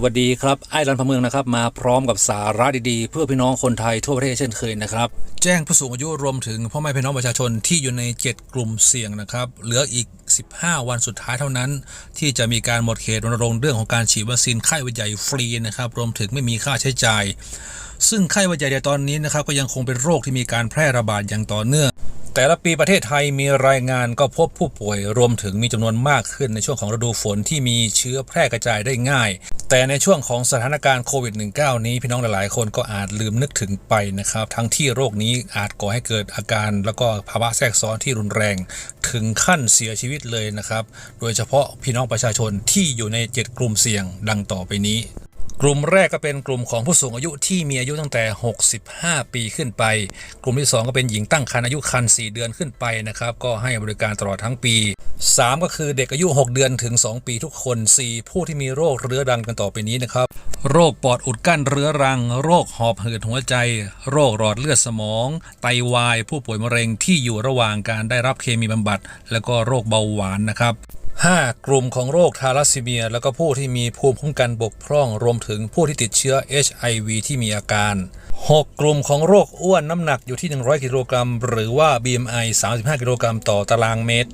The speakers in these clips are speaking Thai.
วัสดีครับ ไอ้รันพะเมืองนะครับ มาพร้อมกับสาระดีๆ เพื่อพี่น้องคนไทยทั่วประเทศเช่นเคยนะครับ แจ้งผู้สูงอายุรวมถึงพ่อแม่พี่น้องประชาชนที่อยู่ใน 7 กลุ่มเสี่ยงนะครับ เหลืออีก 15 วันสุดท้ายเท่านั้น ที่จะมีการหมดเขตรณรงค์เรื่องของการฉีดวัคซีนไข้หวัดใหญ่ฟรีนะครับ รวมถึงไม่มีค่าใช้จ่าย ซึ่งไข้หวัดใหญ่ในตอนนี้นะครับก็ยังคงเป็นโรคที่มีการแพร่ระบาดอย่างต่อเนื่อง แต่ละปีประเทศไทยมีรายงานก็พบผู้ป่วยรวมถึงมีจำนวนมากขึ้นในช่วงของฤดูฝนที่มีเชื้อแพร่กระจายได้ง่าย แต่ในช่วงของสถานการณ์โควิด -19 นี้พี่น้องหลายๆ คนก็อาจลืมนึกถึงไปนะครับ ทั้งที่โรคนี้อาจก่อให้เกิดอาการ แล้วก็ภาวะแทรกซ้อนที่รุนแรง ถึงขั้นเสียชีวิตเลยนะครับ โดยเฉพาะพี่น้องประชาชนที่อยู่ใน7กลุ่มเสี่ยงดังต่อไปนี้ กลุ่มแรกก็เป็นกลุ่มของผู้สูงอายุที่มีอายุตั้งแต่ 65 ปีขึ้นไป กลุ่มที่ 2 ก็เป็นหญิงตั้งครรภ์อายุครรภ์4เดือนขึ้นไปนะครับก็ให้บริการตลอดทั้งปี 3 ก็คือเด็กอายุ 6 เดือนถึง 2 ปีทุกคน 4 ผู้ที่มีโรคเรื้อรังกันต่อไปนี้นะครับ โรคปอดอุดกั้นเรื้อรัง โรคหอบหืดหัวใจ โรคหลอดเลือดสมอง ไตวาย ผู้ป่วยมะเร็งที่อยู่ระหว่างการได้รับเคมีบำบัด แล้วก็โรคเบาหวานนะครับ 5. กลุ่มของโรคทาลัสซีเมีย แล้วก็ผู้ที่มีภูมิคุ้มกันบกพร่อง รวมถึงผู้ที่ติดเชื้อ HIV ที่มีอาการ 6. กลุ่มของโรคอ้วนน้ำหนักอยู่ที่ 100 กิโลกรัม หรือว่า BMI 35 กิโลกรัมต่อตารางเมตร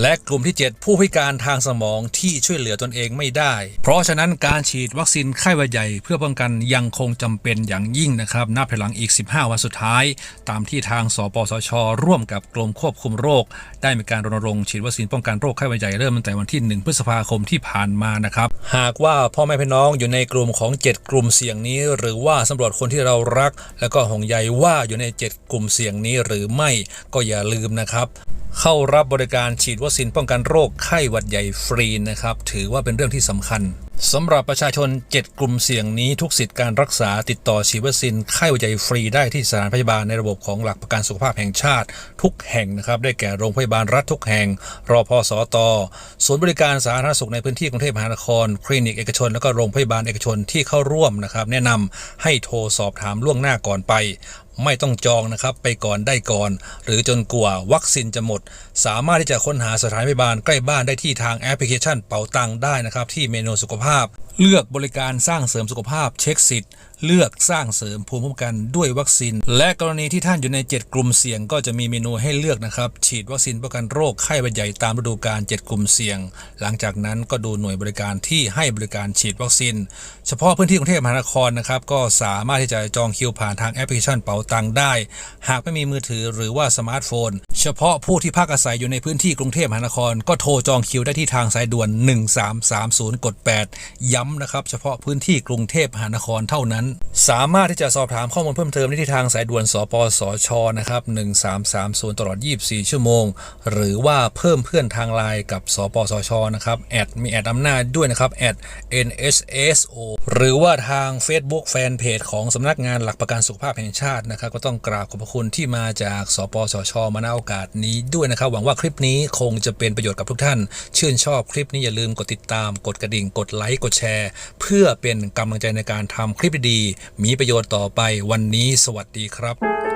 และกลุ่มที่ 7 ผู้พิการทางสมองที่ช่วยเหลือตนเองไม่ได้ เพราะฉะนั้นการฉีดวัคซีนไข้หวัดใหญ่เพื่อป้องกันยังคงจำเป็นอย่างยิ่งนะครับนับถอยหลังอีก 15 วันสุดท้าย ตามที่ทางสปสช ร่วมกับกรมควบคุมโรค ได้มีการรณรงค์ฉีดวัคซีนป้องกันโรคไข้หวัดใหญ่เริ่มตั้งแต่วันที่ 1 พฤษภาคมที่ผ่านมานะครับหากว่าพ่อแม่พี่น้องอยู่ในกลุ่มของ 7 กลุ่มเสี่ยงนี้ หรือว่าสำรวจคนที่เรารัก แล้วก็ห่วงใยว่าอยู่ใน 7 กลุ่มเสี่ยงนี้หรือไม่ก็อย่าลืมนะครับ เข้ารับบริการฉีดวัคซีนป้องกันโรคไข้หวัดใหญ่ฟรีนะครับ ถือว่าเป็นเรื่องที่สำคัญสำหรับประชาชน 7 กลุ่มเสี่ยงนี้ทุกสิทธิการรักษาติดต่อฉีดวัคซีนไข้หวัดใหญ่ฟรีได้ที่สถานพยาบาลในระบบของหลักประกันสุขภาพแห่งชาติ ทุกแห่งนะครับ ได้แก่โรงพยาบาลรัฐทุกแห่ง รอพสตศูนย์บริการสาธารณสุขในพื้นที่กรุงเทพมหานคร คลินิกเอกชน แล้วก็โรงพยาบาลเอกชนที่เข้าร่วมนะครับ แนะนำให้โทรสอบถามล่วงหน้าก่อนไปไม่ต้องจองนะครับ ไปก่อนได้ก่อน หรือจนกว่าวัคซีนจะหมด สามารถที่จะค้นหาสถานพยาบาลใกล้บ้านได้ที่ทางแอปพลิเคชันเป๋าตังได้นะครับ ที่เมนูสุขภาพเลือกบริการสร้างเสริมสุขภาพเช็คสิทธิ์ เลือกสร้างเสริมภูมิคุ้มกันด้วยวัคซีน และกรณีที่ท่านอยู่ใน 7 กลุ่มเสี่ยง ก็จะมีเมนูให้เลือกนะครับ ฉีดวัคซีนป้องกันโรคไข้หวัดใหญ่ตามฤดูกาล7 กลุ่มเสี่ยง หลังจากนั้นก็ดูหน่วยบริการที่ให้บริการฉีดวัคซีน เฉพาะพื้นที่กรุงเทพมหานครนะครับก็สามารถที่จะจองคิวผ่านทางแอปพลิเคชันเป๋าตังได้ หากไม่มีมือถือหรือว่าสมาร์ทโฟน เฉพาะผู้ที่พักอาศัยอยู่ในพื้นที่กรุงเทพมหานคร ก็โทรจองคิวได้ที่ทางสายด่วน 1330กด8ย้ำนะครับ เฉพาะพื้นที่กรุงเทพมหานครเท่านั้น สามารถที่จะสอบถามข้อมูลเพิ่มเติมได้ที่ทางสายด่วนสปสชนะครับ1330 ตลอด 24 ชั่วโมง หรือว่าเพิ่มเพื่อนทางไลน์กับสปสชนะครับแอดมีแอดอำนาจด้วยนะครับแอด NHSO หรือว่าทาง Facebook Fanpage ของสำนักงานหลักประกันสุขภาพแห่งชาตินะครับ ก็ต้องกราบขอบพระคุณที่มาจากสปสชมาณโอกาสนี้ด้วยนะครับ หวังว่าคลิปนี้คงจะเป็นประโยชน์กับทุกท่าน ชื่นชอบคลิปนี้อย่าลืมกดติดตามกดกระดิ่งกดไลค์กดแชร์เพื่อเป็นกำลังใจในการทำคลิปดี มีประโยชน์ต่อไปวันนี้สวัสดีครับ